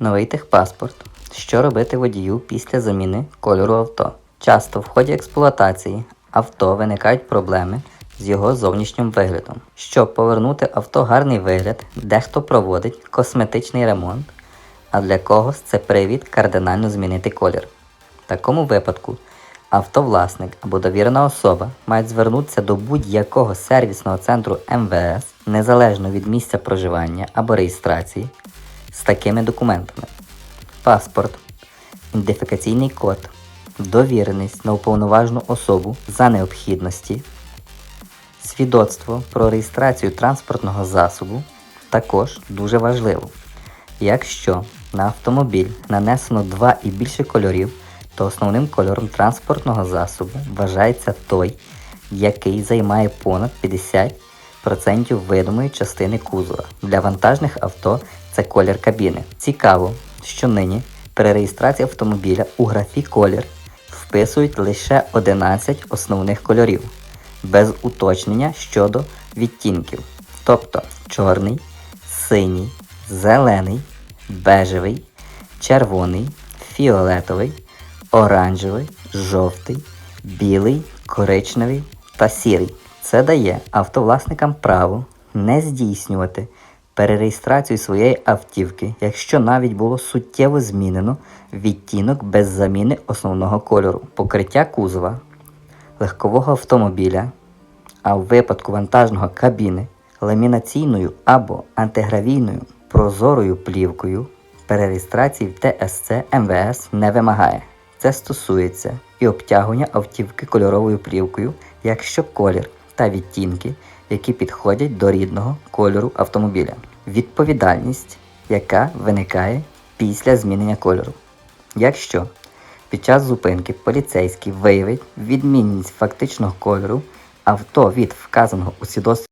Новий техпаспорт. Що робити водію після заміни кольору авто? Часто в ході експлуатації авто виникають проблеми з його зовнішнім виглядом. Щоб повернути авто гарний вигляд, дехто проводить косметичний ремонт, а для когось це привід кардинально змінити колір. В такому випадку автовласник або довірена особа мають звернутися до будь-якого сервісного центру МВС незалежно від місця проживання або реєстрації такими документами: паспорт, ідентифікаційний код, довіреність на уповноважену особу за необхідності, свідоцтво про реєстрацію транспортного засобу також дуже важливо. Якщо на автомобіль нанесено два і більше кольорів, то основним кольором транспортного засобу вважається той, який займає понад 50% видимої частини кузова. Для вантажних авто це колір кабіни. Цікаво, що нині при реєстрації автомобіля у графі колір вписують лише 11 основних кольорів, без уточнення щодо відтінків, тобто чорний, синій, зелений, бежевий, червоний, фіолетовий, оранжевий, жовтий, білий, коричневий та сірий. Це дає автовласникам право не здійснювати перереєстрацію своєї автівки, якщо навіть було суттєво змінено відтінок без заміни основного кольору, покриття кузова, легкового автомобіля, а в випадку вантажного кабіни ламінаційною або антигравійною прозорою плівкою перереєстрації в ТСЦ МВС не вимагає. Це стосується і обтягування автівки кольоровою плівкою, якщо колір та відтінки, які підходять до рідного кольору автомобіля. Відповідальність, яка виникає після змінення кольору. Якщо під час зупинки поліцейський виявить відмінність фактичного кольору авто від вказаного у свідоцтві